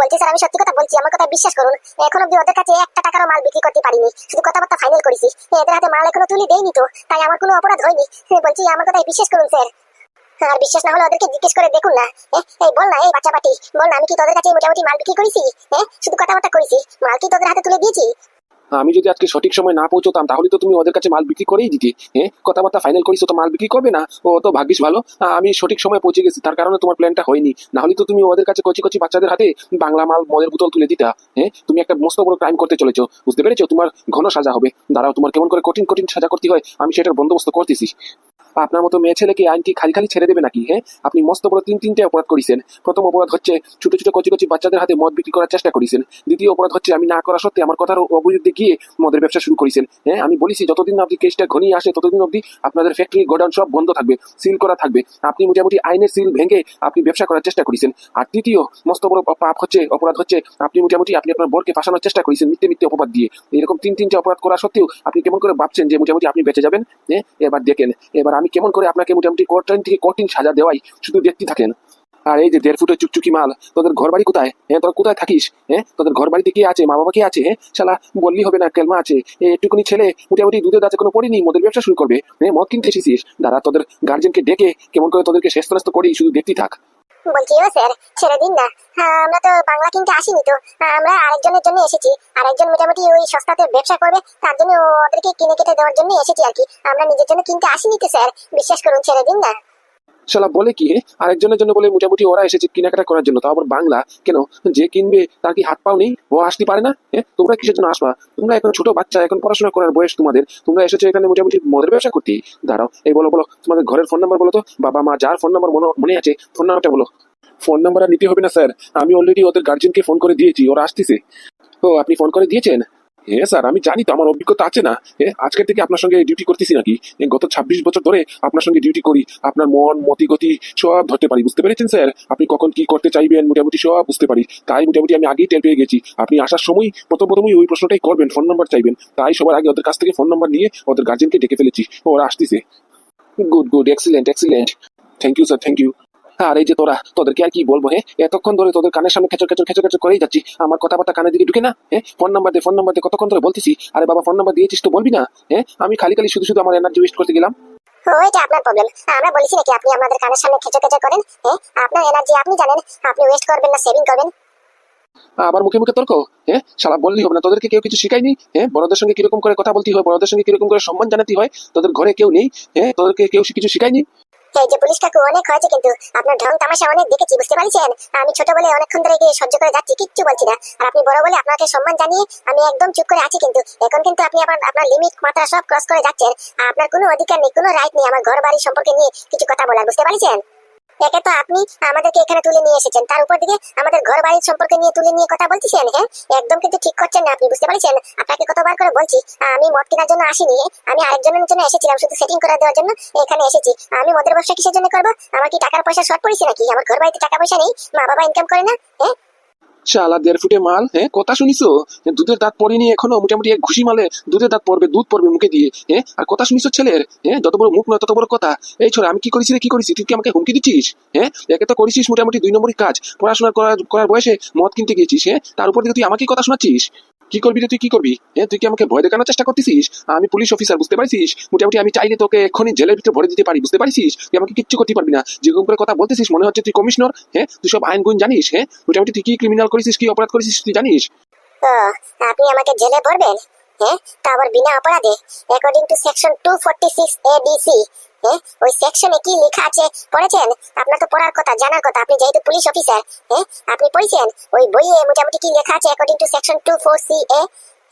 বলছি, স্যার, আমি সত্যি কথা বলছি, আমার কথা বিশ্বাস করুন, এখন অব্দি ওদের কাছে একটা টাকারও মাল বিক্রি করতে পারিনি, শুধু কথাবার্তা ফাইনাল করেছি এদের হাতে মাল এখনও তুলি দেয়নি তো, তাই আমার কোনো অপরাধ হয়নি বলছি, আমার কথা বিশ্বাস করুন, স্যার। আর বিশ্বাস না হলে ওদেরকে জিজ্ঞেস করে দেখুন না এই বল না, এই বাচ্চা পাটি, বল না, আমি কি তোদের কাছে মোটামুটি মাল বিক্রি করেছি হ্যাঁ শুধু কথাবার্তা করেছি, মাল কি তোদের হাতে তুলে দিয়েছি? আমি যদি আজকে সঠিক সময় না পৌঁছতাম, তাহলে তো তুমি ওদের কাছে মাল বিক্রি করেই দিতে হ্যাঁ? কথাবার্তা ফাইনাল করিস তো মাল বিক্রি করবে না। ও তো ভাগ্যিস ভালো। আমি সঠিক সময় পৌঁছে গেছি, তার কারণে তোমার প্ল্যানটা হয়নি। না হলে তো তুমি ওদের কাছে কচি কচি বাচ্চাদের হাতে বাংলা মাল, মদের বোতল তুলে দিতা হ্যাঁ? তুমি একটা মস্ত বড় ক্রাইম করতে চলেছো, বুঝতে পেরেছ? তোমার ঘন সাজা হবে। দাঁড়াও, তোমার কেমন করে কঠিন কঠিন সাজা করতে হয়, আমি সেটার বন্দোবস্ত করতেছি। আপনার মতো মেয়ে ছেলেকে আইন কি খালি খালি ছেড়ে দেবে নাকি হ্যাঁ? আপনি মস্ত বড় তিন তিনটে অপরাধ করেছেন। প্রথম অপরাধ হচ্ছে ছোট ছোট কচি কচি বাচ্চাদের হাতে মদ বিক্রি করার চেষ্টা করেছেন। দ্বিতীয় অপরাধ হচ্ছে আমি না করা সত্ত্বে আমার কথার অবিরুদ্ধে গিয়ে মদের ব্যবসা শুরু করেছেন। হ্যাঁ আমি বলেছি যতদিন আপনি কেসটা ঘনিয়ে আসে, ততদিন অবধি আপনাদের ফ্যাক্টরি গোডাউন সব বন্ধ থাকবে সিল করা থাকবে। আপনি মোটামুটি আইনের সিল ভেঙে আপনি ব্যবসা করার চেষ্টা করেছেন। আর তৃতীয় মস্ত বড় পাপ হচ্ছে, অপরাধ হচ্ছে আপনি মোটামুটি আপনি আপনার বোরকে ফাঁসানোর চেষ্টা করেছেন মিথ্যে মিথ্যে অপবাদ দিয়ে। এরকম তিন তিনটে অপরাধ করা সত্ত্বেও আপনি কেমন করে ভাবছেন যে মোটামুটি আপনি বেঁচে যাবেন? হ্যাঁ এবার দেখেন, এবার আমি কেমন করে আপনাকে মোটামুটি কঠিন থেকে কঠিন সাজা দেওয়াই শুধু দেখতে থাকেন? আর এই যে দেড় ফুটের চুকচুকি মাল, তোদের ঘর বাড়ি কোথায়? হ্যাঁ তোরা কোথায় থাকিস? হ্যাঁ তোদের ঘর বাড়িতে কি আছে? মা বাবা কি আছে? হ্যাঁ শালা, বললি হবে না, কেলমা আছে। একটুকুনি ছেলে, মোটামুটি দুধের দাঁতে কোনো পড়িনি, মদের ব্যবসা শুরু করবে। হ্যাঁ মদ কিনতে এসেছিস। দাঁড়া, তোদের গার্জেনকে ডেকে কেমন করে তোদেরকে শেষ করি, শুধু দেখতেই থাক। বলছি ও স্যার ছেড়ে দিন না। হ্যাঁ, আমরা তো বাংলা কিনতে আসিনি তো। আমরা আরেকজনের জন্য এসেছি। আরেকজন মোটামুটি ওই সস্তাতে ব্যবসা করবে তার জন্য ওদেরকে কিনে কেটে দেওয়ার জন্য এসেছি আর কি। আমরা নিজের জন্য কিনতে আসিনি তো স্যার। বিশ্বাস করুন ছেড়ে দিন না। শালা বলে কি? আরেকজনের জন্য বলে মোটামুটি ওরা এসেছে কেনাকাটা করার জন্য। তাও আবার বাংলা। কেন? যে কিনবে, তার কি হাত পাও নেই? ও আসতে পারে না? হ্যাঁ তোমরা কিসের জন্য আসবা? তোমরা এখন ছোট বাচ্চা, এখন পড়াশোনা করার বয়স তোমাদের। তোমরা এসেছ এখানে মোটামুটি মদের ব্যবসা করতে। দাঁড়াও, এই বলো বলো, তোমাদের ঘরের ফোন নাম্বার বলো তো। বাবা মা, যার ফোন নাম্বার মনে আছে ফোন নাম্বারটা বলো। ফোন নাম্বার নিতে হবে না স্যার আমি অলরেডি ওদের গার্জেনকে ফোন করে দিয়েছি, ওরা আসতেছে। ও, আপনি ফোন করে দিয়েছেন? হ্যাঁ স্যার, আমি জানি তো, আমার অভিজ্ঞতা আছে না। হ্যাঁ আজকের থেকে আপনার সঙ্গে ডিউটি করতেছি নাকি? গত ছাব্বিশ বছর ধরে আপনার সঙ্গে ডিউটি করি। আপনার মন, মতিগতি সব ধরতে পারি, বুঝতে পেরেছেন স্যার? আপনি কখন কি করতে চাইবেন, মোটামুটি সব বুঝতে পারি। তাই মোটামুটি আমি আগেই টের পেয়ে গেছি। আপনি আসার সময় প্রথম প্রথমই ওই প্রশ্নটাই করবেন ফোন নাম্বার চাইবেন। তাই সবার আগে ওদের কাছ থেকে ফোন নাম্বার নিয়ে ওদের গার্জেনকে ডেকে ফেলেছি। ওরা আসতেছে। Good good excellent excellent thank you sir thank you আর এই যে তোরা তোদেরকে আর কি বলব হ্যাঁ এতক্ষণ ধরে তোদের কানের সামনে খেচর খেচর খেচর খেচর করেই যাচ্ছি। আমার কথাবার্তা কানে দিকে ঢুকে না হ্যাঁ ফোন নাম্বার দে ফোন নাম্বার দে কতক্ষণ ধরে বলতেছি? আরে বাবা ফোন নাম্বার দিয়েছিস তো বলবি না হ্যাঁ আমি খালি খালি শুধু শুধু আমার এনার্জি ওয়েস্ট করতে গেলাম। ওইটা আপনার প্রবলেম আমরা বলেছি নাকি আপনি আমাদের কানের সামনে খেচো খেচো করেন হ্যাঁ আপনার এনার্জি আপনি জানেন আপনি ওয়েস্ট করবেন না সেভিং করবেন। আবার মুখে মুখে তর্ক হ্যাঁ শালা বললি হবে না তোদেরকে কেউ কিছু শিখায়নি হ্যাঁ বড়দের সঙ্গে কীরকম করে কথা বলতে হয় বড়দের সঙ্গে কীরকম করে সম্মান জানাতে হয় তোদের ঘরে কেউ নেই হ্যাঁ তোদেরকে কেউ কিছু শিখায়নি? এই যে পুলিশ কাকু অনেক হয়েছে কিন্তু আপনার ঢং তামাশা অনেক দেখেছি, বুঝতে পারছেন? আমি ছোট বলে অনেকক্ষণ ধরে গিয়ে সহ্য করে যাচ্ছি, কিচ্ছু বলছি না। আর আপনি বড় বলে আপনাকে সম্মান জানিয়ে আমি একদম চুপ করে আছি কিন্তু এখন কিন্তু আপনি আবার আপনার লিমিট মাত্রা সব ক্রস করে যাচ্ছেন। আপনার কোনো অধিকার নেই, কোনো রাইট নেই, আমার ঘর বাড়ি সম্পর্কে নিয়ে কিছু কথা বলার, বুঝতে পারছেন? একে তো আপনি আমাদেরকে এখানে তুলে নিয়ে এসেছেন। তার উপর দিকে আমাদের ঘর বাড়ির সম্পর্কে নিয়ে তুলে নিয়ে কথা বলতেছেন হ্যাঁ? একদম কিন্তু ঠিক করছেন না, আপনি বুঝতে পারছেন? আপনাকে কতবার করে বলছি, আমি মদ কেনার জন্য আসিনি, আমি আরেকজনের জন্য এসেছিলাম, শুধু সেটিং করে দেওয়ার জন্য এখানে এসেছি। আমি মদের ব্যবসা কিসের জন্য করব? আমার কি টাকার পয়সা শর্ট পড়েছে নাকি? আমার ঘর বাড়িতে টাকা পয়সা নেই মা বাবা ইনকাম করে না হ্যাঁ? শালা দেড় ফুটে মাল হ্যাঁ? কথা শুনিছো? হ্যাঁ, দুধের দাঁত পড়েনি এখনও মোটামুটি এক ঘুষি মালে দুধের দাঁত পড়বে দুধ পড়বে মুখে দিয়ে হ্যাঁ? আর কথা শুনিছো ছেলের হ্যাঁ? যত বড় মুখ নয় তত বড় কথা। এই ছোড়া আমি কি করেছি রে কি করেছি? তুই কি আমাকে হুমকি দিচ্ছিস হ্যাঁ? একে তো করেছিস মোটামুটি দুই নম্বরই কাজ পড়াশোনা করার করার বয়সে মদ কিনতে গিয়েছিস হ্যাঁ? তার উপর দিকে তুই আমাকে কথা শোনাচ্ছিস? কি করবি তুই কি করবি? হ্যাঁ তুই কি আমাকে ভয় দেখানোর চেষ্টা করতেছিস? আমি পুলিশ অফিসার বুঝতে পারছিস? মোটামুটি আমি চাইলে তোকে এক্ষুনি জেলের ভিতরে ভরে দিতে পারি বুঝতে পারছিস? তুই আমাকে কিচ্ছু করতে পারবি না। যেরকম করে কথা বলতেছিস মনে হচ্ছে তুই কমিশনার হ্যাঁ? তুই সব আইন গুণ জানিস হ্যাঁ? মোটামুটি তুই কি ক্রিমিনাল করেছিস কি, অপরাধ করেছিস তুই জানিস? আপনি আমাকে জেলে ভরবেন? হ্যাঁ? তা আবার বিনা অপরাধে according to section two forty six A B C হ্যাঁ? ওই সেকশনে কি লেখা আছে? পড়েছেন? আপনার তো পড়ার কথা, জানার কথা। আপনি যেহেতু পুলিশ অফিসার হ্যাঁ? আপনি পড়েছেন? ওই বইয়ে মোটামুটি কি লেখা আছে according to section two four C A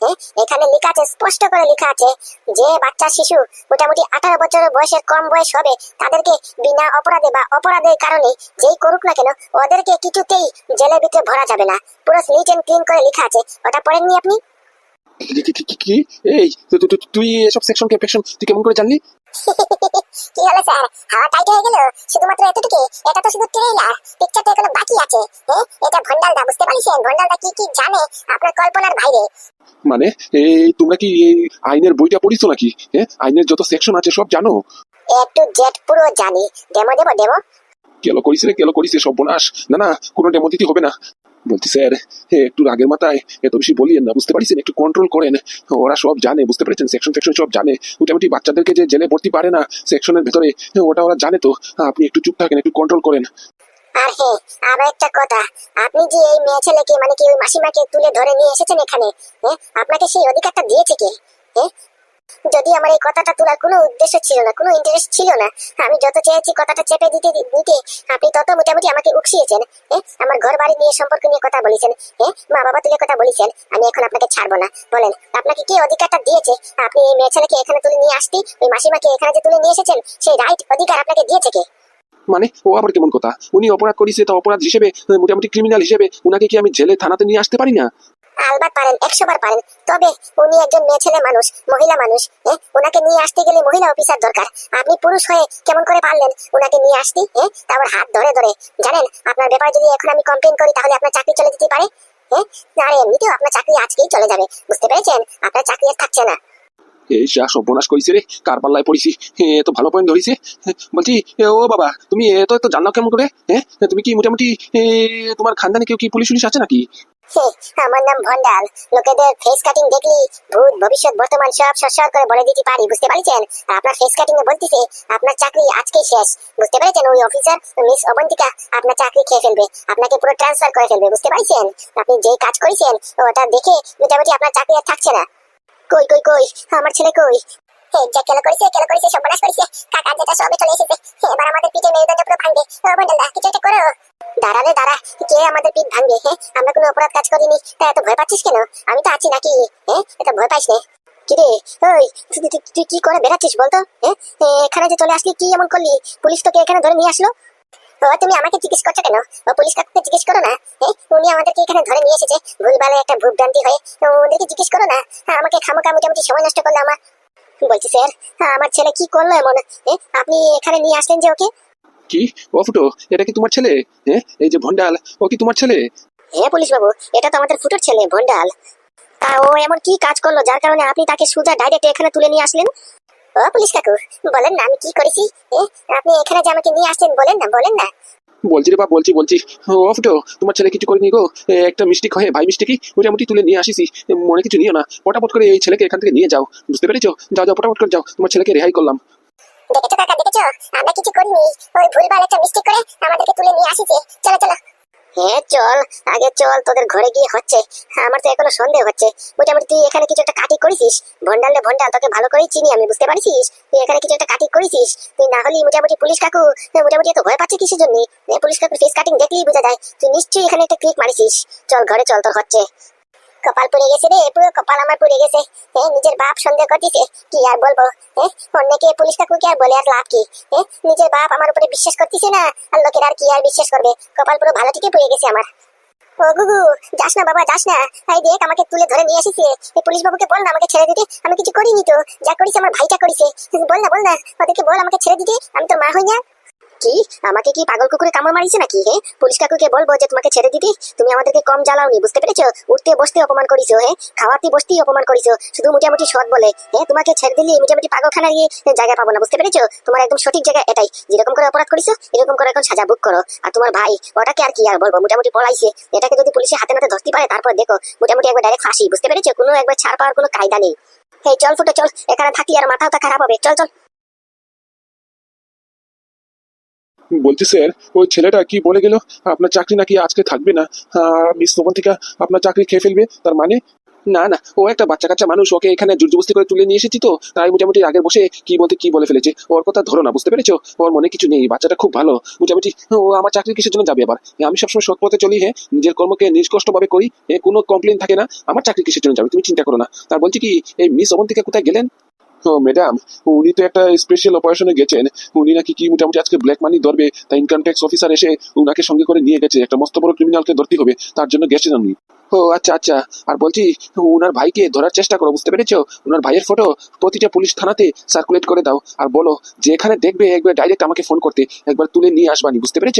হ্যাঁ এখানে লেখা আছে, স্পষ্ট করে লেখা আছে যে বাচ্চা, শিশু মোটামুটি আঠারো বছরের বয়সের কম বয়স হবে, তাদেরকে বিনা অপরাধে বা অপরাধের কারণে যেই করুক না কেন, ওদেরকে কিছুতেই জেলের ভিতরে ভরা যাবে না। পুরো নিট এন্ড ক্লিন করে লেখা আছে, ওটা পড়েননি আপনি? কি- এই তুই- এসব সেকশন তুই কেমন করে জানলি? কি হলো স্যার? হাওয়া টাইট হয়ে গেল? শুধুমাত্র এতটুকু এটা তো শুধু ট্রেলার পিকচারটা এখনও বাকি আছে হ্যাঁ? এটা ভন্ডালদা বুঝতে পারছেন ভন্ডালদা কি কি জানে আপনার কল্পনার বাইরে? মানে এই তোমরা কি এই আইনের বইটা পড়িছো নাকি? হ্যাঁ? আইনের যত সেকশন আছে সব জানো? এ টু জেড পুরো জানি। ডেমো দেবো ডেমো কেলো করিস রে কেলো করিস সব বোনাস না না কোনো ডেমো দিতে হবে না। বলছি স্যার এ, একটু রাগের মাথায় এত বেশি বলিয়েন না বুঝতে পারছেন একটু কন্ট্রোল করেন। ওরা সব জানে বুঝতে পেরেছেন? সেকশন সেকশন সব জানে। মোটামুটি বাচ্চাদেরকে যে জেলে ভর্তি পারে না সেকশনের ভেতরে ওটা ওরা জানে তো। আপনি একটু চুপ থাকেন একটু কন্ট্রোল করেন। আর হ্যাঁ আরও একটা কথা। আপনি যে এই মেয়ে ছেলেকে মানে কি ওই মাসিমাকে তুলে ধরে নিয়ে এসেছেন এখানে হ্যাঁ আপনাকে সেই অধিকারটা দিয়েছে কে? হ্যাঁ যদি আমার এই কথাটা তোলার কোনো উদ্দেশ্য ছিল না, কোনো ইন্টারেস্ট ছিল না, আমি যত চেয়েছি কথাটা চেপে দিতে দিতে, আপনি তত মোটামুটি আমাকে উকসিয়েছেন হ্যাঁ আমার ঘর বাড়ি নিয়ে সম্পর্ক নিয়ে কথা বলেছেন হ্যাঁ মা বাবা তুলে কথা বলেছেন, আমি এখন আপনাকে ছাড়বো না, বলেন, আপনাকে কে অধিকারটা দিয়েছে? আপনি এই মেয়ে ছেলেকে এখানে তুলে নিয়ে আসতে, ওই মাসিমাকে এখানে যে তুলে নিয়ে এসেছেন, সেই রাইট অধিকার আপনাকে দিয়েছে কে? মানে ও আবার কেমন কথা? উনি অপরাধ করেছে, তা অপরাধ হিসেবে, মোটামুটি ক্রিমিনাল হিসেবে, উনাকে কি আমি জেলে থানাতে নিয়ে আসতে পারি না? আলবাত পারেন একশো বার পারেন। তবে উনি একজন মেয়ে ছেলে মানুষ, মহিলা মানুষ হ্যাঁ ওনাকে নিয়ে আসতে গেলে মহিলা অফিসার দরকার। আপনি পুরুষ হয়ে কেমন করে পারলেন ওনাকে নিয়ে আসতে হ্যাঁ তারপর হাত ধরে ধরে। জানেন, আপনার ব্যাপারে যদি এখন আমি কমপ্লেন করি, তাহলে আপনার চাকরি চলে যেতে পারে হ্যাঁ আর এমনিতেও আপনার চাকরি আজকেই চলে যাবে, বুঝতে পেরেছেন? আপনার চাকরি আর থাকছে না। এই যা সর্বনাশ রে কার পাল্লায় পড়েছি, এ তো ভালো পয়েন্ট ধরেছে। বলছি ও বাবা, তুমি এত এত জানলাম কেমন করে হ্যাঁ তুমি কি মোটামুটি তোমার খানদানে কেউ কি পুলিশ পুলিশ আছে নাকি? আমার নাম ভন্ডাল লোকেদের ফেস কাটিং দেখলি ভূত ভবিষ্যৎ বর্তমান সব সরসর করে বলে দিতে পারি, বুঝতে পারছেন? আপনার ফেস কাটিং এ বলতেছে, আপনার চাকরি আজকেই শেষ। বুঝতে পেরেছেন ওই অফিসার মিস অবন্তিকা? আপনার চাকরি খেয়ে ফেলবে, আপনাকে পুরো ট্রান্সফার করে ফেলবে, বুঝতে পারছেন? আপনি যেই কাজ করেছেন, ওটা দেখে মোটামুটি আপনার চাকরি আর থাকছে না। কই কই কই? আমার ছেলে কই? যা কেলো করেছে কেলো করেছে, সর্বনাশ করেছে। কাকা যেটা সবে চলে এসেছে। এবার আমাদের পিঠে মেরুদণ্ড পুরো ভাঙবে। ভন্ডাল কিছু একটা করো। দাঁড়ালে দাঁড়া কে আমাদের পিঠ ভাঙবে হ্যাঁ আমরা কোনো অপরাধ কাজ করিনি। তা এত ভয় পাচ্ছিস কেন? আমি তো আছি নাকি হ্যাঁ এত ভয় পাইস না। কিরে ওই তুই কি করে বেড়াচ্ছিস বলতো হ্যাঁ এখানে যে চলে আসলি কি এমন করলি? পুলিশ তোকে এখানে ধরে নিয়ে আসলো? ও তুমি আমাকে জিজ্ঞেস করছ কেন? ও পুলিশ কাকুকে জিজ্ঞেস করো না উনি আমাদেরকে এখানে ধরে নিয়ে এসেছে ভুলভালে একটা ভূভ্রান্তি হয়ে। ওদেরকে জিজ্ঞেস করো না হ্যাঁ, আমাকে খামোখা মোটামুটি সময় নষ্ট করল আমার। বলছি স্যার হ্যাঁ, আমার ছেলে কি করল এমন আপনি এখানে নিয়ে আসলেন যে ওকে? কি? ও ফুটো এটা কি তোমার ছেলে? হ্যাঁ? এই যে ভন্ডাল ও কি তোমার ছেলে? হ্যাঁ পুলিশ বাবু এটা তো আমাদের ফুটোর ছেলে ভন্ডাল তা ও এমন কি কাজ করল যার কারণে আপনি তাকে সুজা ডাইরেক্ট এখানে তুলে নিয়ে আসলেন? ও পুলিশ কাকু বলেন না আমি কি করেছি? এ, আপনি এখানে যে আমাকে নিয়ে আসছেন বলেন না বলেন না। বলছি রে বাপ বলছি বলছি। ও ফুটো তোমার ছেলে কিছু করেনি গো? একটা মিষ্টি হয় ভাই মিস্টেকই মোটামুটি তুলে নিয়ে আসিস। মনে কিছু নিও না। পটাপট করে এই ছেলেকে এখান থেকে নিয়ে যাও। বুঝতে পেরেছ? যাও যাও পটাপট করে যাও। তোমার ছেলেকে রেহাই করলাম। দেখেছ কাকা, দেখেছ? আমরা কিছু করিনি। ওই ভুলভাল একটা মিস্টেক করে আমাদেরকে তুলে নিয়ে আসিছে। চলো চলো। হ্যাঁ চল। আগে চল, তোদের ঘরে গিয়ে হচ্ছে। আমার তো এখনও সন্দেহ হচ্ছে। মোটামুটি তুই এখানে কিছু একটা কাটি করেছিস? ভন্ডাল রে ভন্ডাল তোকে ভালো করেই চিনি আমি, বুঝতে পারছিস? তুই এখানে কিছু একটা কাটি করেছিস? তুই না হলেই মোটামুটি পুলিশ কাকু মোটামুটি এত ভয় পাচ্ছে কিসের জন্য? পুলিশ কাকুর ফেস কাটিং দেখলেই বোঝা যায়। তুই নিশ্চয়ই এখানে একটা ক্লিক মারিছিস। চল, ঘরে চল, তোর হচ্ছে। কপাল পড়ে গেছে রে পুরো কপাল আমার পড়ে গেছে। এ, নিজের বাপ সন্দেহ করতেছে কি আর বলব? এ, অন্যকে পুলিশ কাকুকে আর বলে আর লাভ কি? এ, নিজের বাপ আমার উপরে বিশ্বাস করতেছে না? আর লোকের আর কি আর বিশ্বাস করবে? কপাল পুরো ভালো থেকে পড়ে গেছে আমার। ও গুগু যাস না বাবা যাস না। এই দেখ আমাকে তুলে ধরে নিয়ে এসেছে এই পুলিশ বাবুকে বল না আমাকে ছেড়ে দিতে। আমি কিছু করিনি তো। যা করিস আমার ভাইটা করিছে। বল না বল না। ওদেরকে বল আমাকে ছেড়ে দিতে। আমি তো মা হই না। কি? আমাকে কি পাগল কুকুরে কামড় মারিছে নাকি, হে? পুলিশ কাকুকে বলব যে তোমাকে ছেড়ে দিতে তুমি আমাদেরকে কম জ্বালাওনি, বুঝতে পেরেছ? উঠতে বসতে অপমান করিছো, হে? খাওয়াতে বসতেই অপমান করিছো, শুধু মোটামুটি সৎ বলে হ্যাঁ তোমাকে ছেড়ে দিলে মোটামুটি পাগলখানা গিয়ে জায়গা পাবো না, বুঝতে পেরেছ? তোমার একদম সঠিক জায়গা এটাই, যেরকম করে অপরাধ করিছো, এরকম করে এখন সাজা বুক করো। আর তোমার ভাই, ওটাকে আর কি আর বলব? মোটামুটি পড়াইছে এটাকে যদি পুলিশে হাতে নাতে ধরতে পারে, তারপর দেখো, মোটামুটি একবার ডাইরেক্ট ফাঁসি, বুঝতে পেরেছ? কোনো একবার ছাড় পাওয়ার কোনো কায়দা নেই। এই চল ফুটো, চল, এখানে থাকি আর মাথাও তো খারাপ হবে, চল চল। বলছি, স্যার, ওই ছেলেটা কি বলে গেল? আপনার চাকরি নাকি আজকে থাকবে না? মিস সোমন্তিকা আপনার চাকরি খেয়ে ফেলবে, তার মানে? না না, ও একটা বাচ্চা কাচ্চা মানুষ, ওকে এখানে জুরজবস্তি করে তুলে নিয়ে এসেছি তো, তাই মোটামুটি আগে বসে কি বলতে কি বলে ফেলেছে। ওর কথা ধরো না, বুঝতে পেরেছ? ওর মনে কিছু নেই, বাচ্চাটা খুব ভালো। মোটামুটি, ও আমার চাকরি কিসের জন্য যাবে আবার? আমি সবসময় সৎ পথে চলি হ্যাঁ? নিজের কর্মকে নিষ্কষ্ট ভাবে করি কোনো কমপ্লেন থাকে না, আমার চাকরি কিসের জন্য যাবে? তুমি চিন্তা করো না। তার বলছি কি, এই মিস অবন্তিকা কোথায় গেলেন? ও ম্যাডাম উনি তো একটা স্পেশাল অপারেশনে গেছেন। উনি নাকি কি মোটামুটি আজকে ব্ল্যাক মানি ধরবে তাই ইনকাম ট্যাক্স অফিসার এসে উনাকে সঙ্গে করে নিয়ে গেছে। একটা মস্ত বড় ক্রিমিনালকে ধরতে হবে তার জন্য গেছেন উনি। ও আচ্ছা আচ্ছা। আর বলছি উনার ভাইকে ধরার চেষ্টা করো বুঝতে পেরেছ? উনার ভাইয়ের ফটো প্রতিটা পুলিশ থানাতে সার্কুলেট করে দাও। আর বলো যে এখানে দেখবে একবার ডাইরেক্ট আমাকে ফোন করতে একবার তুলে নিয়ে আসবানি বুঝতে পেরেছ?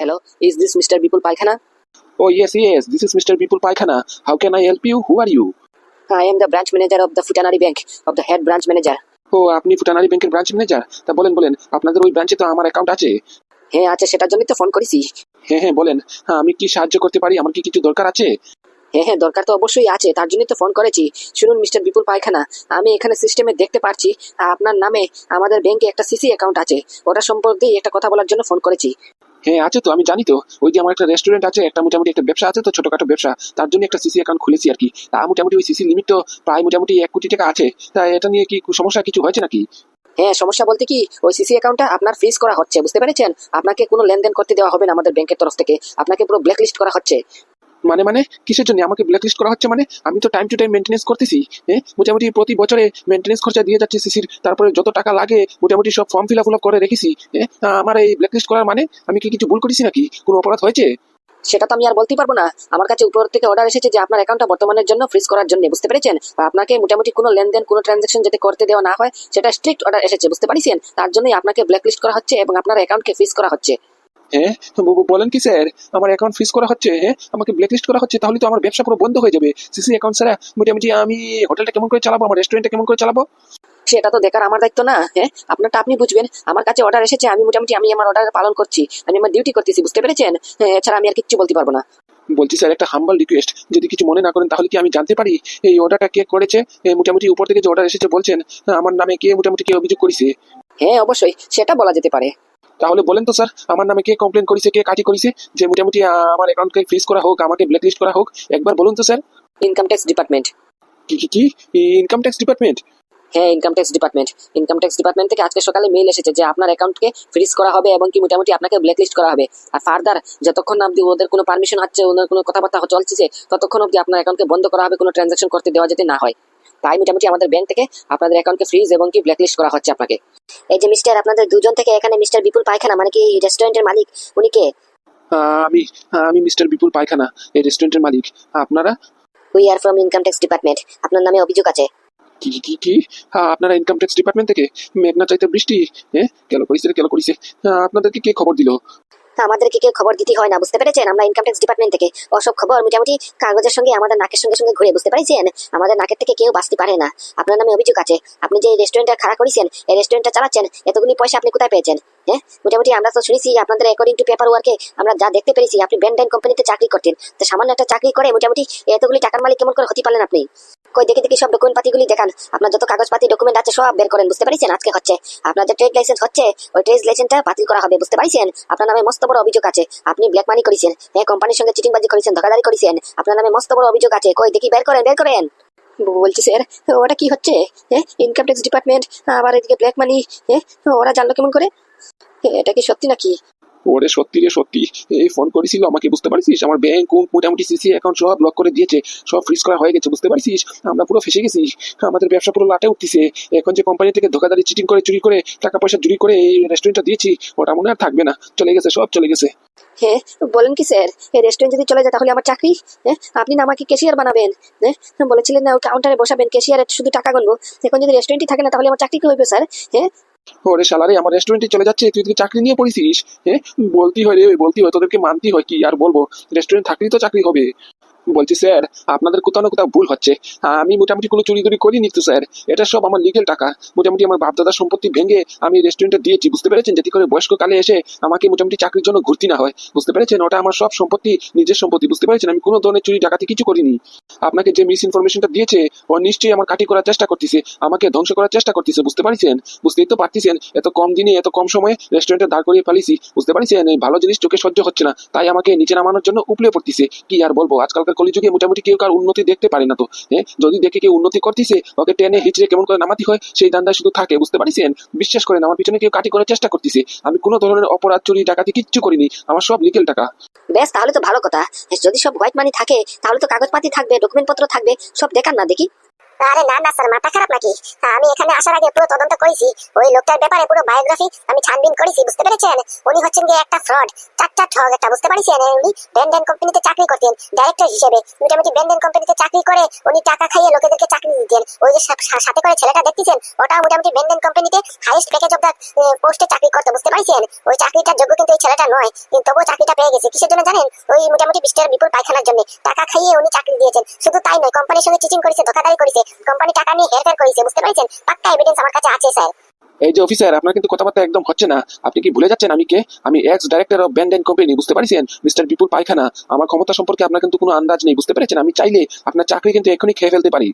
Hello, is this Mr. Bipul Paikhana? O yes yes this is mister Bipul Paikhana how can I help you who are you I am the branch manager of the Futanari Bank, of the head branch manager. ও আপনি ফুটানারি ব্যাংকের branch manager তা বলেন বলেন আপনাদের ওই ব্রাঞ্চে তো আমার অ্যাকাউন্ট আছে। হ্যাঁ আছে সেটার জন্যই তো ফোন করেছি। হ্যাঁ হ্যাঁ বলেন হ্যাঁ, আমি কি সাহায্য করতে পারি? আমার কি কিছু দরকার আছে? হ্যাঁ হ্যাঁ দরকার তো অবশ্যই আছে তার জন্যই তো ফোন করেছি। শুনুন মিস্টার বিপুল পায়খানা আমি এখানে সিস্টেমে দেখতে পারছি আপনার নামে আমাদের ব্যাংকে একটা সিসি অ্যাকাউন্ট আছে। ওটা সম্পর্কে একটা কথা বলার জন্য ফোন করেছি। হ্যাঁ আছে তো, আমি জানি তো। ওই যে আমার একটা রেস্টুরেন্ট আছে, একটা মোটামুটি একটা ব্যবসা আছে তো, ছোটখাটো ব্যবসা। তার জন্য একটা সিসি অ্যাকাউন্ট খুলেছি আর কি। তা মোটামুটি ওই সিসি লিমিট তো প্রায় মোটামুটি এক কোটি টাকা আছে। তা এটা নিয়ে কি সমস্যা কিছু হয়েছে নাকি? হ্যাঁ সমস্যা বলতে কি, ওই সিসি অ্যাকাউন্টটা আপনার ফ্রিজ করা হচ্ছে, বুঝতে পেরেছেন? আপনাকে কোনো লেনদেন করতে দেওয়া হবে না আমাদের ব্যাংকের তরফ থেকে। আপনাকে পুরো ব্ল্যাকলিস্ট করা হচ্ছে। মানে মানে কিসের জন্য? আমাকে ব্ল্যাকলিস্ট করা হচ্ছে মানে? আমি তো টাইম টু টাইম মেনটেন্স করতেছি হ্যাঁ মোটামুটি প্রতি বছরে মেনটেন্স খরচা দিয়ে যাচ্ছে সিসির তারপরে যত টাকা লাগে, মোটামুটি সব ফর্ম ফিল আপ করে রেখেছি হ্যাঁ আমার এই ব্ল্যাকলিস্ট করার মানে? আমি কি কিছু ভুল করেছি নাকি? কোনো অপরাধ হয়েছে? সেটা তো আমি আর বলতেই পারব না। আমার কাছে উপর থেকে অর্ডার এসেছে যে আপনার অ্যাকাউন্টটা বর্তমানের জন্য ফ্রিজ করার জন্য, বুঝতে পেরেছেন? আপনাকে মোটামুটি কোনো লেনদেন, কোনো ট্রানজাকশন যাতে করতে দেওয়া না হয়, সেটা স্ট্রিক্ট অর্ডার এসেছে, বুঝতে পারছেন? তার জন্যই আপনাকে ব্ল্যাকলিস্ট করা হচ্ছে এবং আপনার অ্যাকাউন্টকে ফ্রিজ করা হচ্ছে। হ্যাঁ বলেন কি স্যার আমার অ্যাকাউন্ট ফ্রিজ করা হচ্ছে হ্যাঁ? আমাকে ব্ল্যাকলিস্ট করা হচ্ছে তাহলে তো আমার ব্যবসা পুরো বন্ধ হয়ে যাবে। সিসি অ্যাকাউন্ট ছাড়া মোটামুটি আমি হোটেলটা কেমন করে চালাবো আমার রেস্টুরেন্টটা কেমন করে চালাবো? সেটা তো দেখার আমার দায়িত্ব না হ্যাঁ? আপনারটা আপনি বুঝবেন আমার কাছে অর্ডার এসেছে আমি মোটামুটি আমি আমার অর্ডার পালন করছি আমি আমার ডিউটি করতেছি বুঝতে পেরেছেন? হ্যাঁ, এছাড়া আমি আর কিচ্ছু বলতে পারব না। বলছি স্যার একটা হাম্বল রিকোয়েস্ট যদি কিছু মনে না করেন তাহলে কি আমি জানতে পারি এই অর্ডারটা কে করেছে? মোটামুটি উপর থেকে যে অর্ডার এসেছে বলছেন আমার নামে কে মোটামুটি কে অভিযোগ করেছে? হ্যাঁ অবশ্যই সেটা বলা যেতে পারে। তাহলে বলেন তো স্যার আমার নামে কে কমপ্লেন করেছে কে কাটি করেছে? যে মোটামুটি আমার অ্যাকাউন্টকে ফ্রিজ করা হোক আমাকে ব্ল্যাকলিস্ট করা হোক একবার বলুন তো স্যার। ইনকাম ট্যাক্স ডিপার্টমেন্ট কি কি কি? ইনকাম ট্যাক্স ডিপার্টমেন্ট হ্যাঁ income tax department income tax department থেকে আজকে সকালে মেইল এসেছে যে আপনার অ্যাকাউন্টকে ফ্রিজ করা হবে এবং কি মোটামুটি আপনাকে ব্ল্যাকলিস্ট করা হবে। আর ফার্দার যতক্ষণ না অব্দি ওদের কোনো পারমিশন হচ্ছে ওদের কোনো কথাবার্তা চলছে ততক্ষণ অব্দি আপনার অ্যাকাউন্টকে বন্ধ করা হবে কোনো ট্রানজাকশন করতে দেওয়া যাতে না হয়। তাই মোটামুটি আমাদের ব্যাংক থেকে আপনাদের অ্যাকাউন্টকে ফ্রিজ এবং কি ব্ল্যাকলিস্ট করা হচ্ছে আপনাকে। এই যে মিস্টার আপনাদের দুজন থেকে এখানে মিস্টার বিপুল পায়খানা মানে কি রেস্টুরেন্টের মালিক উনি কে? আমি আমি মিস্টার বিপুল পায়খানা এই রেস্টুরেন্টের মালিক। আপনারা? We are from income tax department আপনার নামে অভিযোগ আছে। কি কি কি আপনারা ইনকাম ট্যাক্স ডিপার্টমেন্ট থেকে মেঘনা চাইতে বৃষ্টি হ্যাঁ কেন করিছে কেন করিছে আপনাদেরকে কে খবর দিল? আমাদেরকে কেউ খবর দিতে হয় না, বুঝতে পেরেছেন? আমরা ইনকাম ট্যাক্স ডিপার্টমেন্ট থেকে অসব খবর মোটামুটি কাগজের সঙ্গে, আমাদের নাকের সঙ্গে সঙ্গে ঘুরে, বুঝতে পারছেন? আমাদের নাকের থেকে কেউ বাঁচতে পারে না। আপনার নামে অভিযোগ আছে। আপনি যে রেস্টুরেন্টটা খাড়া করেছেন, এই রেস্টুরেন্টটা চালাচ্ছেন, এতগুলি পয়সা আপনি কোথায় পেয়েছেন? হ্যাঁ মোটামুটি আমরা তো শুনেছি আপনাদের অ্যাকর্ডিং টু পেপার ওয়ার্কে আমরা যা দেখতে পেরেছি, আপনি ব্যান্ডাইন কোম্পানিতে চাকরি করতেন। তো সামান্য একটা চাকরি করে মোটামুটি এতগুলি টাকার মালিক কেমন করে হতে পারলেন আপনি? কই, দেখে দেখি সব ডকুমেন্ট পাতিগুলি দেখান। আপনার যত কাগজপাতি ডকুমেন্ট আছে, সব বের করেন, বুঝতে পারছেন? আজকে হচ্ছে। আপনার যে ট্রেড লাইসেন্স হচ্ছে, ওই ট্রেড লাইসেন্সটা বাতিল করা হবে, বুঝতে পারছেন? আপনার নামে মস্ত বড় অভিযোগ আছে। আপনি ব্ল্যাক মানি করেছেন। হ্যাঁ কোম্পানির সঙ্গে চিটিংবাজি করেছেন ধোকাদারি করেছেন। আপনার নামে মস্ত বড় অভিযোগ আছে। কই, দেখি বের করেন বের করেন। বলছি, স্যার, ওটা কি হচ্ছে? হ্যাঁ ইনকাম ট্যাক্স ডিপার্টমেন্ট আবার এদিকে ব্ল্যাক মানি হ্যাঁ ওরা জানলো কেমন করে? এটা কি সত্যি নাকি? ওরে সত্যি রে সত্যি। এই ফোন করেছিল আমাকে বুঝতে পারছিস? আমার ব্যাংক মোটামুটি সিসি অ্যাকাউন্ট সব ব্লক করে দিয়েছে। সব ফ্রিজ করা হয়ে গেছে বুঝতে পারছিস? আমরা পুরো ফেসে গেছি। আমাদের ব্যবসা পুরো লাটে উঠতেছে। এখন যে কোম্পানি থেকে ধোকাদারি চিটিং করে চুরি করে টাকা পয়সা চুরি করে এই রেস্টুরেন্টটা দিয়েছি ওটা মনে আর থাকবে না। চলে গেছে সব চলে গেছে। হ্যাঁ বলেন কি স্যার এই রেস্টুরেন্ট যদি চলে যায় তাহলে আমার চাকরি? হ্যাঁ আপনি না আমাকে ক্যাশিয়ার বানাবেন। হ্যাঁ বলেছিলেন না কাউন্টারে বসাবেন ক্যাশিয়ারে শুধু টাকা গুনবো। এখন যদি রেস্টুরেন্টই থাকে না তাহলে আমার চাকরি কি হইবে স্যার হ্যাঁ ওরে সালারে আমার রেস্টুরেন্টে চলে যাচ্ছে, তুই তুই চাকরি নিয়ে পড়েছিস হ্যাঁ? বলতি হয় রে, বলতি হয়, তোদেরকে মানতি হয় কি? আর বলব রেস্টুরেন্ট থাকলেই তো চাকরি হবে। বলছি, স্যার? আপনাদের কোথাও না কোথাও ভুল হচ্ছে। আমি মোটামুটি কোনো চুরি টুরি করিনি তো, স্যার। এটা সব আমার লিগেল টাকা। মোটামুটি আমার বাপদাদার সম্পত্তি ভেঙে আমি রেস্টুরেন্টে দিয়েছি, বুঝতে পেরেছেন? যাতে করে বয়স্ক কালে এসে আমাকে মোটামুটি চাকরির জন্য ঘুরতে না হয়। বুঝতে পেরেছেন? ওটা আমার সব সম্পত্তি, নিজের সম্পত্তি, বুঝতে পেরেছেন? আমি কোনো ধরনের চুরি ডাকাতি কিছু করিনি। আপনাকে যে মিস ইনফরমেশনটা দিয়েছে, ও নিশ্চয়ই আমার কাটি করার চেষ্টা করতেছে। আমাকে ধ্বংস করার চেষ্টা করতেছে, বুঝতে পারছেন? বুঝতেই তো পারতেছেন। এত কম দিনে, এত কম সময়ে রেস্টুরেন্টে দাঁড় করিয়ে ফেলেছি। বুঝতে পারছেন? এই ভালো জিনিস চোখে সহ্য হচ্ছে না। তাই আমাকে নিচে নামানোর জন্য উপলে পড়তেছে। কি আর বলব? আজকালকার কলিযুগে মোটামুটি কেউ কার উন্নতি দেখতে পারে না তো হ্যাঁ যদি দেখে কেউ উন্নতি করতেছে, ওকে টেনে হিচড়ে কেমন করে নামাতি হয়, সেই দান্দায় শুধু থাকে, বুঝতে পারছেন? বিশ্বাস করেন, আমার পিছনে কেউ কাটি করার চেষ্টা করতেছে। আমি কোনো ধরনের অপরাধ, চুরি, ডাকাতি কিচ্ছু করিনি, আমার সব লিগেল টাকা। বেশ, তাহলে তো ভালো কথা। যদি সব হোয়াইট মানি থাকে, তাহলে তো কাগজপাতি থাকবে ডকুমেন্ট পত্র থাকবে, সব দেখান না, দেখি। আরে না না, স্যার, মাথা খারাপ নাকি? আমি এখানে আসার আগে পুরো তদন্ত করেছি। ওই লোকটার ব্যাপারে পুরো বায়োগ্রাফি আমি ছানবিন করেছি, বুঝতে পেরেছেন? উনি হচ্ছেন গিয়ে একটা ফ্রড চারটা ঠগ একটা, বুঝতে পারছেন? উনি ব্যান্ডেন কোম্পানিতে চাকরি করতেন ডাইরেক্টর হিসেবে। মোটামুটি ব্যান্ডেন কোম্পানিতে চাকরি করে উনি টাকা খাইয়ে লোকেদেরকে চাকরি দিতেন। ওই যে সাথে করে ছেলেটা দেখতেছেন ওটা মোটামুটি ব্যান্ডেন কোম্পানিতে হাইয়েস্ট প্যাকেজ অফ দ্য পোস্টে চাকরি করতে পারছেন ওই চাকরিটার যোগ্য কিন্তু এই ছেলেটা নয়, কিন্তু তবুও চাকরিটা পেয়ে গেছে। কিসের জন্য জানেন? ওই মোটামুটি বিশটার বিপুল পায়খানার জন্য। টাকা খাইয়ে উনি চাকরি দিয়েছেন। শুধু তাই নয়, কোম্পানির সঙ্গে চিটিং করেছে ধোকাদারি করেছে, কোম্পানি টাকা নিয়ে হেরফের করেছে, বুঝতে পারছেন? পাক্কা এভিডেন্স আমার কাছে আছে, স্যার। এই যে অফিসার আপনার কিন্তু কথাবার্তা একদম হচ্ছে না। আপনি কি ভুলে যাচ্ছেন আমি কে? আমি ex director of band company বুঝতে পারছেন? মিস্টার বিপুল পায়খানা আমার ক্ষমতা সম্পর্কে আপনার কিন্তু কোনো আন্দাজ নেই, বুঝতে পেরেছেন? আমি চাইলে আপনার চাকরি কিন্তু এখনই খেয়ে ফেলতে পারি।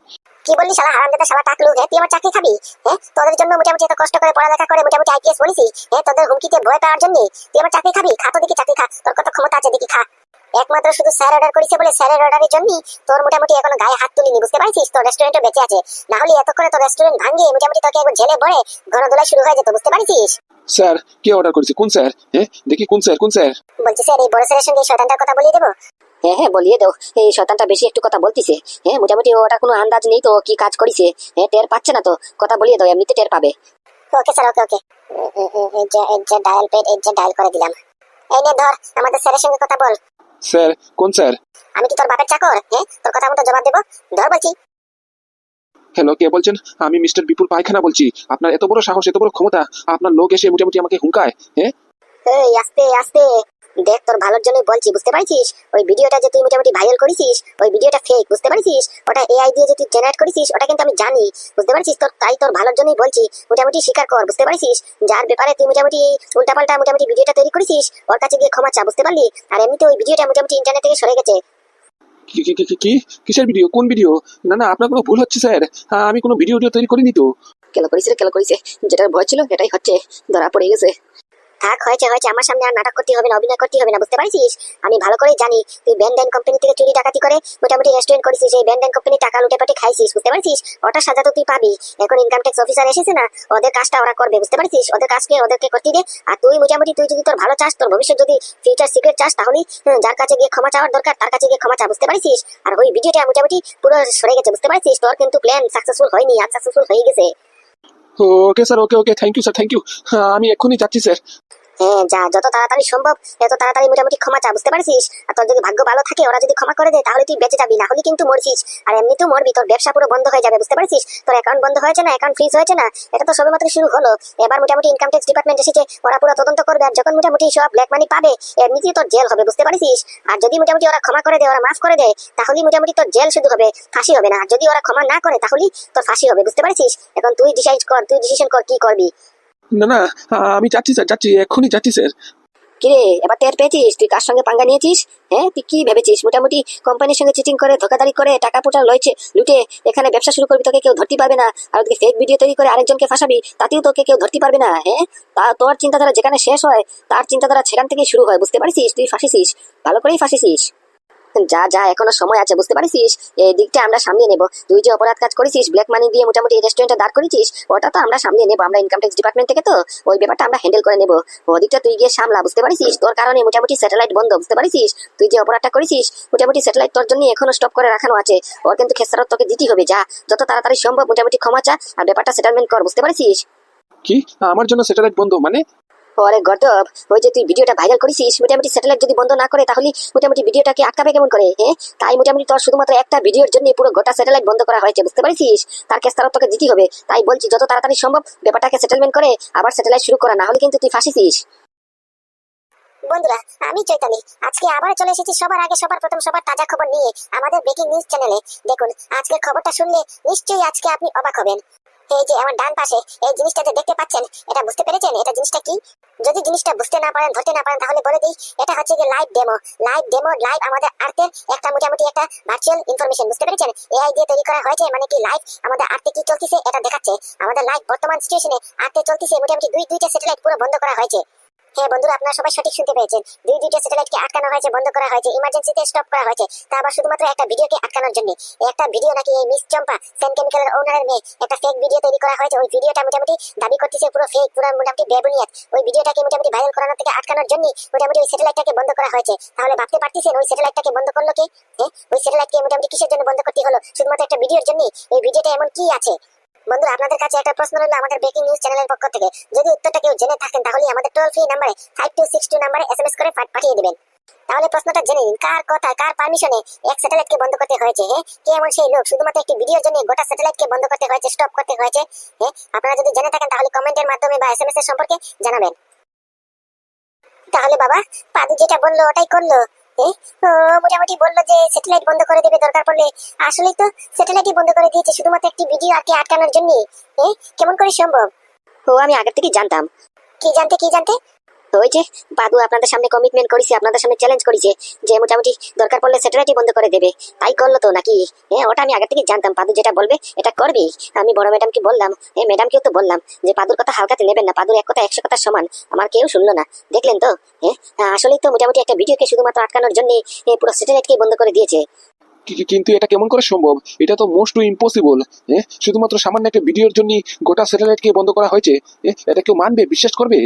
কি বললি শালা হারামজাদা শালা টাকলু? তুই আমার চাকরি খাবি? হ্যাঁ তোদের জন্য মোটামুটি এত কষ্ট করে পড়ালেখা করে মোটামুটি আইপিএস বলিসি হ্যাঁ তোদের হুমকিতে ভয় পাওয়ার জন্য তুই আমার চাকরি খাবি? খা তো দেখি চাকরি খা, তোর কত ক্ষমতা আছে, দেখি খা। একমাত্র শুধু স্যার অর্ডার করেছে বলে স্যারের অর্ডারের জন্য তোর মোটামুটি এখনও গায়ে হাত তুলিনি বুঝতে পারছিস? তোর রেস্টুরেন্টে বেঁচে আছে। না হলে এত করে তোর রেস্টুরেন্ট ভাঙিয়ে মোটামুটি তোকে একবার জেলে ভরে গণদোলা শুরু হয়ে যেত বুঝতে পারছিস? স্যার কে অর্ডার করেছে? কোন স্যার? হ্যাঁ? দেখি কোন স্যার কোন স্যার? বলছি স্যার এই বড় স্যারের সঙ্গে শয়তানটার কথা বলিয়ে দেবো? হ্যাঁ হ্যাঁ বলিয়ে দাও। এই শতানটা বেশি একটু কথা বলতিছে। হ্যাঁ মোটামুটি ওটা কোনো আন্দাজ নেই তো কি কাজ করিছে। হ্যাঁ টের পাচ্ছে না তো। কথা বলিয়ে দাও এমনিতে টের পাবে। Okay sir okay okay. এই যে এই যে ডায়াল পেড এই যে ডায়াল করে দিলাম। এই নে ধর আমাদের স্যারের সঙ্গে কথা বল। স্যার কোন স্যার? আমি কি তোর বাপের চাকর? হ্যাঁ তোর কথা মতো জবাব দেব। ধর বলছি। হ্যালো কে বলছেন? আমি মিস্টার বিপুল পায়খানা বলছি। আপনার এত বড় সাহস এত বড় ক্ষমতা আপনার লোক এসে মোটামুটি আমাকে হুঙ্কায় হ্যাঁ? এই আস্তে আস্তে। দেখ তোর ভালোর জন্যই বলছি বুঝতে পারছিস? ওই ভিডিওটা যে তুই মোটামুটি ভাইরাল করেছিস ওই ভিডিওটা ফেক বুঝতে পারছিস? ওটা এআই দিয়ে যে তুই জেনারেট করেছিস ওটা কিন্তু আমি জানি বুঝতে পারছিস? তোর তাই তোর ভালোর জন্যই বলছি মোটামুটি স্বীকার কর বুঝতে পারছিস? যার ব্যাপারে তুই মোটামুটি উল্টাপাল্টা মোটামুটি ভিডিওটা তৈরি করেছিস ওর কাছে গিয়ে ক্ষমা চা বুঝতে পারলি? আর এমনিতে ওই ভিডিওটা মোটামুটি ইন্টারনেট থেকে সরে গেছে। কি কিসের ভিডিও কোন ভিডিও না না আপনার কোনো ভুল হচ্ছে স্যার। হ্যাঁ, আমি কোনো ভিডিও তৈরি করিনি তো। কেন করিছে রে, কেন করিছে। যেটার ভয় ছিল সেটাই হচ্ছে ধরা পড়ে গেছে। থাক হয়েছে হয়েছে, আমার সামনে আর নাটক করতে হবে না, অভিনয় করতে হবে না, বুঝতে পারছিস? আমি ভালো করেই জানি তুই ব্যান্ড কোম্পানি থেকে চুরি ডাকাতি করে মোটামুটি রেস্টুরেন্ট করেছিস, এই ব্যান্ড কোম্পানি টাকা লুটে পাটে খাইছিস, বুঝতে পারছিস? ওটা সাজা তো তুই পাবি। এখন ইনকাম ট্যাক্স অফিসার এসেছে না, ওদের কাজটা ওরা করবে, বুঝতে পারছিস? ওদের কাজকে ওদেরকে করতে দে। আর তুই মোটামুটি, তুই যদি তোর ভালো চাস, তোর ভবিষ্যৎ যদি ফিউচার সিক্রেট চাস তাহলে যার কাছে গিয়ে ক্ষমা চাওয়ার দরকার, তার কাছে গিয়ে ক্ষমা চা বুঝতে পারছিস? আর ওই ভিডিওটা মোটামুটি পুরো সরে গেছে, বুঝতে পারছিস? তোর কিন্তু প্ল্যান সাকসেসফুল হয়নি, আর সাকসেসফুল হয়ে গেছে। Okay sir okay okay thank you sir thank you আমি এক্ষুনি যাচ্ছি স্যার হ্যাঁ যা, যত তাড়াতাড়ি সম্ভব এত তাড়াতাড়ি মোটামুটি ক্ষমা চা, বুঝতে পারছিস? আর তোর যদি ভাগ্য ভালো থাকে, ওরা যদি ক্ষমা করে দেয়, তাহলে তুই বেঁচে যাবি, না হলে কিন্তু মরছিস। আর মরবি, তোর ব্যবসা পুরো বন্ধ হয়ে যাবে, বুঝতে পারছিস? তোর অ্যাকাউন্ট বন্ধ হয়েছে না অ্যাকাউন্ট ফ্রিজ হয়েছে না, এটা তো সবেমাত্র শুরু হলো। এবার মোটামুটি ইনকাম ট্যাক্স ডিপার্টমেন্ট এসেছে, ওরা পুরো তদন্ত করবে, আর যখন মোটামুটি সব ব্ল্যাক মানি পাবে, এমনিতেই তোর জেল হবে, বুঝতে পারছিস? আর যদি মোটামুটি ওরা ক্ষমা করে দেয়, ওরা মাফ করে দেয় তাহলে মোটামুটি তোর জেল শুধু হবে, ফাঁসি হবে না। আর যদি ওরা ক্ষমা না করে তাহলে তোর ফাঁসি হবে, বুঝতে পারছিস? এখন তুই ডিসাইড কর, তুই ডিসিশন কর, কি করবি? না না আমি যাচ্ছি স্যার, যাচ্ছি, এক্ষুনি যাচ্ছি স্যার। কিরে, এবার টের পেয়েছিস, তুই কার সঙ্গে পাঙ্গা নিয়েছিস? হ্যাঁ তুই কি ভেবেছিস? মোটামুটি কোম্পানির সঙ্গে চিটিং করে ধোকাধারি করে, টাকা পোটা লইছে, লুটে, এখানে ব্যবসা শুরু করবি, তোকে কেউ ধরতে পারবে না। আর ওদিকে ফেক ভিডিও তৈরি করে আরেকজনকে ফাঁসাবি, তাতেও তোকে কেউ ধরতে পারবে না হ্যাঁ? তা তোর চিন্তাধারা যেখানে শেষ হয়, তার চিন্তাধারা সেখান থেকেই শুরু হয়, বুঝতে পারছিস? তুই ফাঁসিছিস ভালো করেই ফাঁসিছিস যা যা, এখনও সময় আছে, বুঝতে পারিস এই দিকটা আমরা সামনে নেব। তুই যে অপরাধ কাজ করেছিস ব্ল্যাক মানি দিয়ে মোটামুটি রেস্টুরেন্টে দাঁড় করেছিস ওটা তো আমরা সামনে নেব। আমরা ইনকাম ট্যাক্স ডিপার্টমেন্ট থেকে তো, ওই ব্যাপারটা আমরা হ্যান্ডেল করে নেব। ওদিকটা তুই গিয়ে সামলা, বুঝতে পারছিস? তোর কারণে মোটামুটি স্যাটেলাইট বন্ধ, বুঝতে পারিস তুই যে অপরাধটা করেছিস, মোটামুটি স্যাটেলাইট তোর জন্য এখনও স্টপ করে রাখানো আছে। ওর কিন্তু খেসারত তোকে দিতেই হবে, যা। যত তাড়াতাড়ি সম্ভব মোটামুটি ক্ষমা চা, আর ব্যাপারটা সেটেলমেন্ট কর, বুঝতে পারছিস? কি? আমার জন্য স্যাটেলাইট বন্ধ মানে? পরে গর্দব ওই যে তুই ভিডিওটা ভাইরাল করেছিস, মোটামুটি স্যাটেলাইট যদি বন্ধ না করে, তাহলে মোটামুটি ভিডিওটাকে আটকাবে কেমন করে হ্যাঁ? তাই মোটামুটি তোর শুধুমাত্র একটা ভিডিওর জন্য পুরো গোটা স্যাটেলাইট বন্ধ করা হয়েছে, বুঝতে পারছিস? তার কেস তারা তোকে দিতে হবে। তাই বলছি, যত তাড়াতাড়ি সম্ভব ব্যাপারটাকে সেটেলমেন্ট করে, আবার স্যাটেলাইট শুরু করা, না হলে কিন্তু তুই ফাঁসিছিস বন্ধুরা, আমি চৈতালি। আজকে আবার চলে এসেছি সবার আগে, সবার প্রথম, সবার তাজা খবর নিয়ে আমাদের ব্রেকিং নিউজ চ্যানেলে দেখুন, আজকের খবরটা শুনলে নিশ্চয়ই আজকে আপনি অবাক হবেন। এই যে আমার ডান পাশে, এই জিনিসটা যে দেখতে পাচ্ছেন, এটা বুঝতে পেরেছেন? এটা জিনিসটা কি? যদি জিনিসটা বুঝতে না পারেন, ধরতে না পারেন, তাহলে বলে দিই, এটা হচ্ছে যে live demo live demo live আমাদের আর্থের একটা মোটামুটি একটা ভার্চুয়াল ইনফরমেশন বুঝতে পেরেছেন? এআই দিয়ে তৈরি করা হয়েছে মানে কি লাইভ আমাদের আর্থে কি চলতেছে, এটা দেখাচ্ছে। আমাদের লাইভ বর্তমান সিচুয়েশনে আর্থে চলতেছে, মোটামুটি দুই দুইটা স্যাটেলাইট পুরো বন্ধ করা হয়েছে। হ্যাঁ বন্ধুরা, আপনারা সবাই সঠিক শুনতে পেয়েছেন। দুই দুইটা স্যাটেলাইটকে আটকানো হয়েছে, বন্ধ করা হয়েছে ইমার্জেন্সিতে স্টপ করা হয়েছে। তা আবার শুধুমাত্র একটা ভিডিওকে আটকানোর জন্য। একটা ভিডিও নাকি এই মিস চম্পা সেন কেমিক্যালের ওনারের মেয়ে, একটা ফেক ভিডিও তৈরি করা হয়েছে। ওই ভিডিওটা মোটামুটি দাবি করতেছে পুরো ফেক পুরো মোটামুটি বেবুনিয়াত। ওই ভিডিওটাকে মোটামুটি ভাইরাল করানোর থেকে আটকানোর জন্য মোটামুটি ওই স্যাটেলাইটটাকে বন্ধ করা হয়েছে। তাহলে ভাবতে পারতেছেন ওই স্যাটেলাইটটাকে বন্ধ করল কে? হ্যাঁ ওই স্যাটেলাইটকে মোটামুটি কিসের জন্য বন্ধ করতে হলো? শুধুমাত্র একটা ভিডিওর জন্য? এই ভিডিওটা এমন কি আছে? বন্ধুরা আপনাদের কাছে একটা প্রশ্ন রইল আমাদের ব্রেকিং নিউজ চ্যানেলের পক্ষ থেকে। যদি উত্তরটা কেউ জেনে থাকেন, তাহলে আমাদের টোল ফ্রি নাম্বারে ফাইভ টু সিক্স টু নাম্বারে এস এম এস করে পাঠিয়ে দেবেন। তাহলে প্রশ্নটা জেনে নিন, কার কথা কার পারমিশনে এক স্যাটেলাইটকে বন্ধ করতে হয়েছে হ্যাঁ কে এমন সেই লোক? শুধুমাত্র একটি ভিডিওর জন্য গোটা স্যাটেলাইটকে বন্ধ করতে হয়েছে স্টপ করতে হয়েছে হ্যাঁ আপনারা যদি জেনে থাকেন, তাহলে কমেন্টের মাধ্যমে বা এস এম এস এর সম্পর্কে জানাবেন। তাহলে বাবা পাদু যেটা বলল, ওটাই করল। মোটামুটি বলল যে স্যাটেলাইট বন্ধ করে দেবে দরকার পড়লে। আসলেই তো স্যাটেলাইটই বন্ধ করে দিয়েছে শুধুমাত্র একটি ভিডিও আটকে আটকানোর জন্য কেমন করে সম্ভব? ও আমি আগের থেকে জানতাম। কি জানতে কি জানতে? ওই যে বাদু আপনাদের সামনে কমিটমেন্ট করেছে, আপনাদের সামনে চ্যালেঞ্জ করেছে যে মোটামুটি দরকার পড়লে স্যাটেলাইটই বন্ধ করে দেবে। তাই করল তো নাকি? হ্যাঁ ওটা আমি আগে থেকে জানতাম। পাদু যেটা বলবে, এটা করবি? আমি বড় ম্যাডামকে বললাম এই ম্যাডামকেও তো বললাম যে পাদুর কথা হালকাতে নেবেন না। পাদুর এক কথা, একশো কথা সমান। আমার কেউ শুনলো না। দেখলেন তো? হ্যাঁ আসলেই তো মোটামুটি একটা ভিডিওকে শুধুমাত্র আটকানোর জন্য পুরো স্যাটেলাইটকে বন্ধ করে দিয়েছে। কিন্তু এটা কেমন করে সম্ভব? এটা তো মোস্ট ইম্পসিবল হ্যাঁ শুধুমাত্র সামান্য একটা ভিডিওর জন্য গোটা স্যাটেলাইটকে বন্ধ করা হয়েছে এটা কেউ মানবে, বিশ্বাস করবে?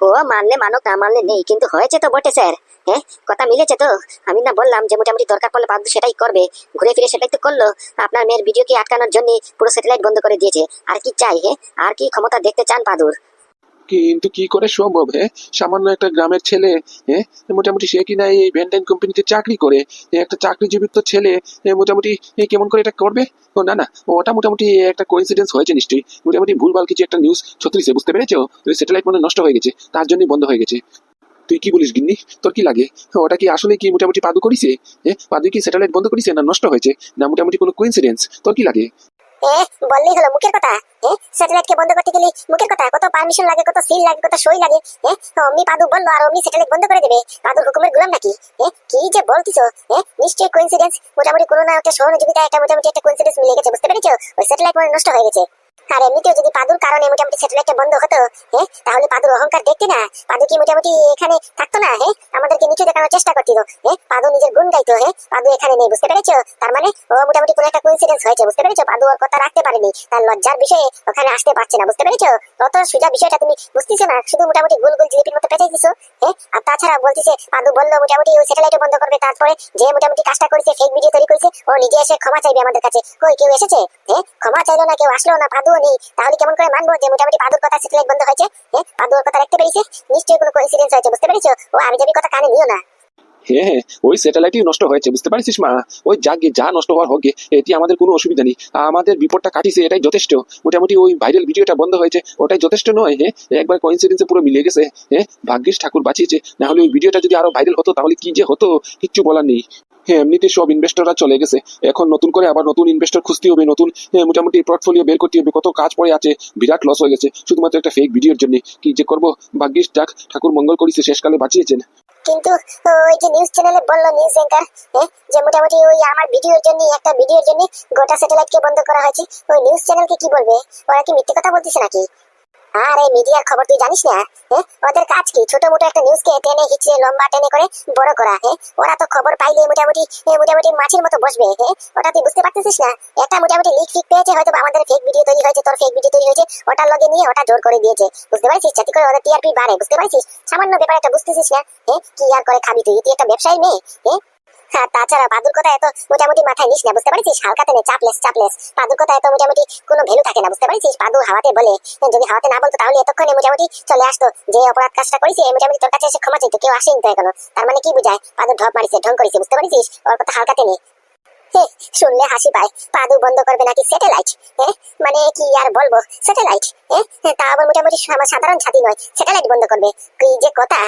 ও, মানলে মানক না মানলে নেই, কিন্তু হয়েছে তো বটে, স্যার হ্যাঁ কথা মিলেছে তো? আমি না বললাম যে মোটামুটি দরকার পড়লে বাদ সেটাই করবে, ঘুরে ফিরে সেটাই তো করল। আপনার মেয়ের ভিডিওকে আটকানোর জন্য পুরো স্যাটেলাইট বন্ধ করে দিয়েছে, আর কি চাই হ্যাঁ আর কি ক্ষমতা দেখতে চান পাদুর কিন্তু কি করে সম্ভব হ্যাঁ? সামান্য একটা গ্রামের ছেলে হ্যাঁ মোটামুটি সে কি কিনা এই ভ্যান্টাইন কোম্পানিতে চাকরি করে একটা চাকরিজীবীর তো ছেলে মোটামুটি কেমন করে এটা করবে? ও, না না, ওটা মোটামুটি একটা কোইন্সিডেন্স হয়েছে নিশ্চয়ই। মোটামুটি ভুলভাল কিছু একটা নিউজ ছত্রিশে, বুঝতে পেরেছ? ওই স্যাটেলাইট মনে নষ্ট হয়ে গেছে, তার জন্যই বন্ধ হয়ে গেছে। তুই কি বলিস গিন্নি? তোর কি লাগে? ওটা কি আসলে কি মোটামুটি পাদু করিছে হ্যাঁ পাদু কি স্যাটেলাইট বন্ধ করিছে না নষ্ট হয়েছে? না মোটামুটি কোনো কোইন্সিডেন্স তোর কি লাগে? বললেই হলো মুখের কথা। এ স্যাটেলাইট বন্ধ করতে গেলে মুখের কথা, কত পারমিশন লাগে, কত সিল লাগে, কত সই লাগে। হ্যাঁ অমনি পাদু বলল, আর অমনি স্যাটেলাইট বন্ধ করে দেবে। পাদুর হুকুমের গুলাম নাকি? এ, কি যে বলতিছো? এ, নিশ্চয়ই কোইন্সিডেন্স মোটামুটি কোনো না একটা সহযোগিতা একটা মোটামুটি একটা কোইন্সিডেন্স মিলে গেছে, বুঝতে পেরেছ? ওই স্যাটেলাইট নষ্ট হয়ে গেছে। আর এমনিতেও যদি পাদুর কারণে মোটামুটি স্যাটেলাইটটা বন্ধ হতো হ্যাঁ তাহলে পাদুর অহংকার দেখতে না, পাদু কি মোটামুটি এখানে থাকতো না হ্যাঁ? আমাদেরকে নিচু দেখানোর চেষ্টা করছিল হ্যাঁ? পাদু নিজের গুণ গাইতো হ্যাঁ? পাদু এখানে নেই, বুঝতে পেরেছ? তার মানে ও মোটামুটি কোনো একটা কোইন্সিডেন্স হয়েছে, বুঝতে পেরেছ? পাদু ওর কথা রাখতে পারেনি, তার লজ্জার বিষয়ে ওখানে আসতে পারছে না, বুঝতে পেরেছ? অত সোজা বিষয়টা তুমি বুঝতেছো না, শুধু মোটামুটি গোল গোল জিলিপির মতো পেঁচাই দিছো হ্যাঁ? আর তাছাড়া বলতেছে, পাদু বলল মোটামুটি ওই স্যাটেলাইটও বন্ধ করবে, তারপরে যে মোটামুটি কাজটা করেছে ফেক ভিডিও তৈরি করেছে, ও নিজে এসে ক্ষমা চাইবে আমাদের কাছে। কই, কেউ এসেছে? হ্যাঁ? ক্ষমা চাইলো না, কেউ আসলো না পাদুও নেই। তাহলে কেমন করে মানবো যে মোটামুটি পাদুর কথা সেটেলাইট বন্ধ হয়েছে? হ্যাঁ পাদুর কথা রাখতে পেরেছে নিশ্চয়ই কোনো কোইন্সিডেন্স হয়েছে, বুঝতে পেরেছ? ও আমি যাবি কথা কানে নিও না। হ্যাঁ ওই স্যাটেলাইটই নষ্ট হয়েছে বুঝতে পারছিস মা? ওই যাকে যা নষ্ট হওয়ার হোক এটি আমাদের কোনো অসুবিধা নেই। আমাদের বিপদটা কাটিছে এটাই যথেষ্ট। মোটামুটি ওই ভাইরাল ভিডিওটা বন্ধ হয়েছে ওটাই যথেষ্ট নয় হ্যাঁ? একবার পুরো মিলে গেছে হ্যাঁ? ভাগ্যিস ঠাকুর বাঁচিয়েছে। ওই ভিডিওটা যদি ভাইরাল হতো তাহলে কি যে হতো কিচ্ছু বলার নেই। হ্যাঁ এমনিতে সব ইনভেস্টররা চলে গেছে। এখন নতুন করে আবার নতুন ইনভেস্টর খুঁজতে হবে নতুন হ্যাঁ, মোটামুটি পোর্টফোলিও বের করতে হবে কত কাজ পড়ে আছে বিরাট লস হয়ে গেছে। শুধুমাত্র একটা ফেক ভিডিওর জন্য। কি যে করব? ভাগ্যিস যাক ঠাকুর মঙ্গল করেছে শেষকালে বাঁচিয়েছেন। কিন্তু ওই যে নিউজ চ্যানেলে বলল নিউজ অ্যাঙ্কার যে মোটামুটি ওই আমার ভিডিওর জন্য একটা ভিডিওর জন্য গোটা স্যাটেলাইটকে বন্ধ করা হয়েছে। ওই নিউজ চ্যানেলকে কি বলবে? ওরা কি মিথ্যে কথা বলতেছে নাকি? আর এই মিডিয়ার খবর তুই জানিস না ওদের কাজ কি? ছোট মোটো একটা নিউজকে টেনে হিচড়ে, লম্বা টেনে করে বড় করা ওরা তো খবর পাইলে মোটামুটি মোটামুটি মাছের মতো বসবে ওটা তুই বুঝতে পারতেছিস না? একটা মোটামুটি লিক ফিক পেয়েছে, হয়তো আমাদের ফেক ভিডিও তৈরি হয়েছে, তোর ফেক ভিডিও তৈরি হয়েছে ওটা লগে নিয়ে ওটা জোর করে দিয়েছে। বুঝতে পারছিস? যাতে করে ওদের টিআরপি বাড়ে, বুঝতে পারছিস? সামান্য ব্যাপার একটা বুঝতেছিস না কি আর করে খাবি তুই? তুই একটা ব্যবসায়ী মেয়ে হ্যাঁ তাছাড়া পাদুর কথা এত মোটামুটি মাথায় নিস না, বুঝতে পারছিস? হালকাতে নে, চাপলেস চাপলেস। পাদুর কথা এত মোটামুটি কোনো ভ্যালু থাকে না, বুঝতে পারছিস? পাদু হাওয়াতে বলে, যদি হাওয়াতে না বলতো তাহলে এতক্ষণে মোটামুটি চলে আসতো। যে অপরাধ কাজটা করেছে মোটামুটি তোর কাছে এসে ক্ষমা চাইতো, কেউ আসেনি তো এখনও। তার মানে কি বুঝায়? পাদু ঢপ মারিছে, ঢং করেছে, বুঝতে পারছিস? ওর কথা হালকাতে নে। শুনলে হাসি পায়। পাদু বন্ধ করবে নাকি স্যাটেলাইট? হ্যাঁ মানে কি আর বলব? স্যাটেলাইট? হ্যাঁ তা আবার মোটামুটি আমার সাধারণ ছাতি নয়, স্যাটেলাইট বন্ধ করবে। কি যে কথা।